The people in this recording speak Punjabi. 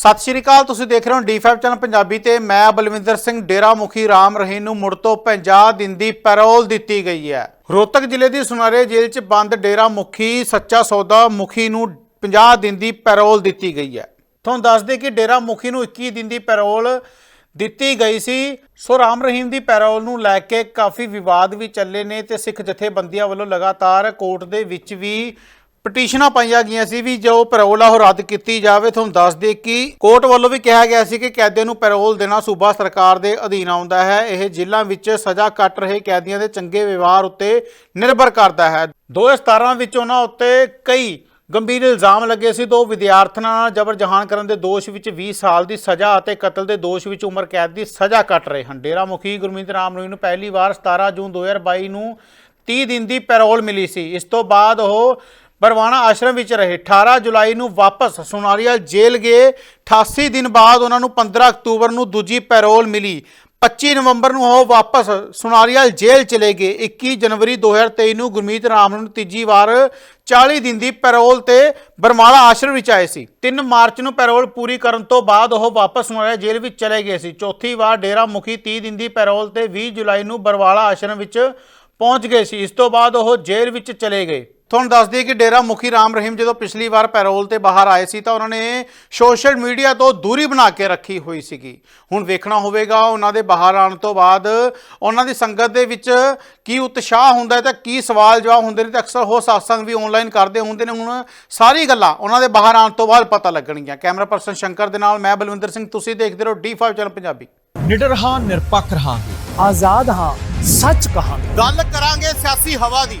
ਸਤਿ ਸ਼੍ਰੀ ਅਕਾਲ, ਤੁਸੀਂ ਦੇਖ ਰਹੇ ਹੋ ਡੀ5 ਚੈਨਲ ਪੰਜਾਬੀ ਤੇ ਮੈਂ ਬਲਵਿੰਦਰ ਸਿੰਘ ਡੇਰਾ ਮੁਖੀ ਰਾਮ ਰਹੀਮ ਨੂੰ ਮੁੜ ਤੋਂ 50 ਦਿਨ ਦੀ ਪੈਰੋਲ ਦਿੱਤੀ ਗਈ ਹੈ। ਰੋਹਤਕ ਜ਼ਿਲ੍ਹੇ ਦੀ ਸੁਨਾਰੇ ਜੇਲ੍ਹ 'ਚ ਬੰਦ ਡੇਰਾ ਮੁਖੀ ਸੱਚਾ ਸੌਦਾ ਮੁਖੀ ਨੂੰ 50 ਦਿਨ ਦੀ ਪੈਰੋਲ ਦਿੱਤੀ ਗਈ ਹੈ। ਤੁਹਾਨੂੰ ਦੱਸ ਦੇ ਕਿ ਡੇਰਾ ਮੁਖੀ ਨੂੰ 21 ਦਿਨ ਦੀ ਪੈਰੋਲ ਦਿੱਤੀ ਗਈ ਸੀ। ਸੋ ਰਾਮ ਰਹੀਮ ਦੀ ਪੈਰੋਲ ਨੂੰ ਲੈ ਕੇ ਕਾਫੀ ਵਿਵਾਦ ਵੀ ਚੱਲੇ ਨੇ ਤੇ ਸਿੱਖ ਜਥੇਬੰਦੀਆਂ ਵੱਲੋਂ ਲਗਾਤਾਰ ਕੋਰਟ ਦੇ ਵਿੱਚ ਵੀ ਪਟੀਸ਼ਨਾਂ ਪਾਈਆਂ ਗਈਆਂ ਸੀ ਵੀ ਜੋ ਪੈਰੋਲ ਆ ਉਹ ਰੱਦ ਕੀਤੀ ਜਾਵੇ। ਤੁਹਾਨੂੰ ਦੱਸ ਦੇ ਕਿ ਕੋਰਟ ਵੱਲੋਂ ਵੀ ਕਿਹਾ ਗਿਆ ਸੀ ਕਿ ਕੈਦੀਆਂ ਨੂੰ ਪੈਰੋਲ ਦੇਣਾ ਸੂਬਾ ਸਰਕਾਰ ਦੇ ਅਧੀਨ ਆਉਂਦਾ ਹੈ। ਇਹ ਜੇਲ੍ਹਾਂ ਵਿੱਚ ਸਜ਼ਾ ਕੱਟ ਰਹੇ ਕੈਦੀਆਂ ਦੇ ਚੰਗੇ ਵਿਵਹਾਰ ਉੱਤੇ ਨਿਰਭਰ ਕਰਦਾ ਹੈ। 2017 ਵਿੱਚ ਉਹਨਾਂ ਉੱਤੇ ਕਈ ਗੰਭੀਰ ਇਲਜ਼ਾਮ ਲੱਗੇ ਸੀ। ਦੋ ਵਿਦਿਆਰਥਣਾਂ ਨਾਲ ਜ਼ਬਰ ਜਹਾਨ ਕਰਨ ਦੇ ਦੋਸ਼ ਵਿੱਚ 20 ਸਾਲ ਦੀ ਸਜ਼ਾ ਅਤੇ ਕਤਲ ਦੇ ਦੋਸ਼ ਵਿੱਚ ਉਮਰ ਕੈਦ ਦੀ ਸਜ਼ਾ ਕੱਟ ਰਹੇ ਹਨ। ਡੇਰਾ ਮੁਖੀ ਗੁਰਮੀਤ ਰਾਮ ਰੋਹੀ ਨੂੰ ਪਹਿਲੀ ਵਾਰ 17 ਜੂਨ 2022 ਨੂੰ 30 ਦਿਨ ਦੀ ਪੈਰੋਲ ਮਿਲੀ ਸੀ। ਇਸ ਤੋਂ ਬਾਅਦ ਉਹ ਬਰਵਾਣਾ ਆਸ਼ਰਮ ਵਿੱਚ ਰਹੇ। 18 ਜੁਲਾਈ ਨੂੰ ਵਾਪਸ ਸੁਨਾਰੀਆ ਜੇਲ੍ਹ ਗਏ। 88 ਦਿਨ ਬਾਅਦ ਉਹਨਾਂ ਨੂੰ 15 ਅਕਤੂਬਰ ਨੂੰ ਦੂਜੀ ਪੈਰੋਲ ਮਿਲੀ। 25 ਨਵੰਬਰ ਨੂੰ ਉਹ ਵਾਪਸ ਸੁਨਾਰੀਆਲ ਜੇਲ੍ਹ ਚਲੇ ਗਏ। 21 ਜਨਵਰੀ 2023 ਨੂੰ ਗੁਰਮੀਤ ਰਾਮ ਨੂੰ ਤੀਜੀ ਵਾਰ 40 ਦਿਨ ਦੀ ਪੈਰੋਲ ਤੇ ਬਰਮਾਲਾ ਆਸ਼ਰਮ ਵਿੱਚ ਆਏ ਸੀ। 3 ਮਾਰਚ ਨੂੰ ਪੈਰੋਲ ਪੂਰੀ ਕਰਨ ਤੋਂ ਬਾਅਦ ਉਹ ਵਾਪਸ ਸੁਨਾਰੀਆ ਜੇਲ੍ਹ ਵਿੱਚ ਚਲੇ ਗਏ ਸੀ। ਚੌਥੀ ਵਾਰ ਡੇਰਾ ਮੁਖੀ 30 ਦਿਨ ਦੀ ਪੈਰੋਲ ਤੇ 20 ਜੁਲਾਈ ਨੂੰ ਬਰਵਾਲਾ ਆਸ਼ਰਮ ਵਿੱਚ ਪਹੁੰਚ ਗਏ ਸੀ। ਇਸ ਤੋਂ ਬਾਅਦ ਉਹ ਜੇਲ੍ਹ ਵਿੱਚ ਚਲੇ ਗਏ। ਤੁਹਾਨੂੰ ਦੱਸ ਦਈਏ ਕਿ ਡੇਰਾ ਮੁਖੀ ਰਾਮ ਰਹੀਮ ਜਦੋਂ ਪਿਛਲੀ ਵਾਰ ਪੈਰੋਲ ਤੇ ਬਾਹਰ ਆਏ ਸੀ ਤਾਂ ਉਹਨਾਂ ਨੇ ਸੋਸ਼ਲ ਮੀਡੀਆ ਤੋਂ ਦੂਰੀ ਬਣਾ ਕੇ ਰੱਖੀ ਹੋਈ ਸੀਗੀ। ਹੁਣ ਵੇਖਣਾ ਹੋਵੇਗਾ ਉਹਨਾਂ ਦੇ ਬਾਹਰ ਆਉਣ ਤੋਂ ਬਾਅਦ ਉਹਨਾਂ ਦੀ ਸੰਗਤ ਦੇ ਵਿੱਚ ਕੀ ਉਤਸ਼ਾਹ ਹੁੰਦਾ ਹੈ ਤੇ ਕੀ ਸਵਾਲ ਜਵਾਬ ਹੁੰਦੇ ਨੇ ਤੇ ਅਕਸਰ ਹੋ satsang ਵੀ ਆਨਲਾਈਨ ਕਰਦੇ ਹੁੰਦੇ ਨੇ। ਹੁਣ ਸਾਰੀ ਗੱਲਾਂ ਉਹਨਾਂ ਦੇ ਬਾਹਰ ਆਉਣ ਤੋਂ ਬਾਅਦ ਪਤਾ ਲੱਗਣਗੀਆਂ। ਕੈਮਰਾ ਪਰਸਨ ਸ਼ੰਕਰ ਦੇ ਨਾਲ ਮੈਂ ਬਲਵਿੰਦਰ ਸਿੰਘ ਤੁਸੀਂ ਦੇਖਦੇ ਰਹੋ D5 ਚੈਨਲ ਪੰਜਾਬੀ। ਨਿਡਰ ਹਾਂ ਨਿਰਪੱਖ ਰਹਾਂਗੇ। ਆਜ਼ਾਦ ਹਾਂ ਸੱਚ ਕਹਾਂਗੇ। ਗੱਲ ਕਰਾਂਗੇ ਸਿਆਸੀ ਹਵਾ ਦੀ।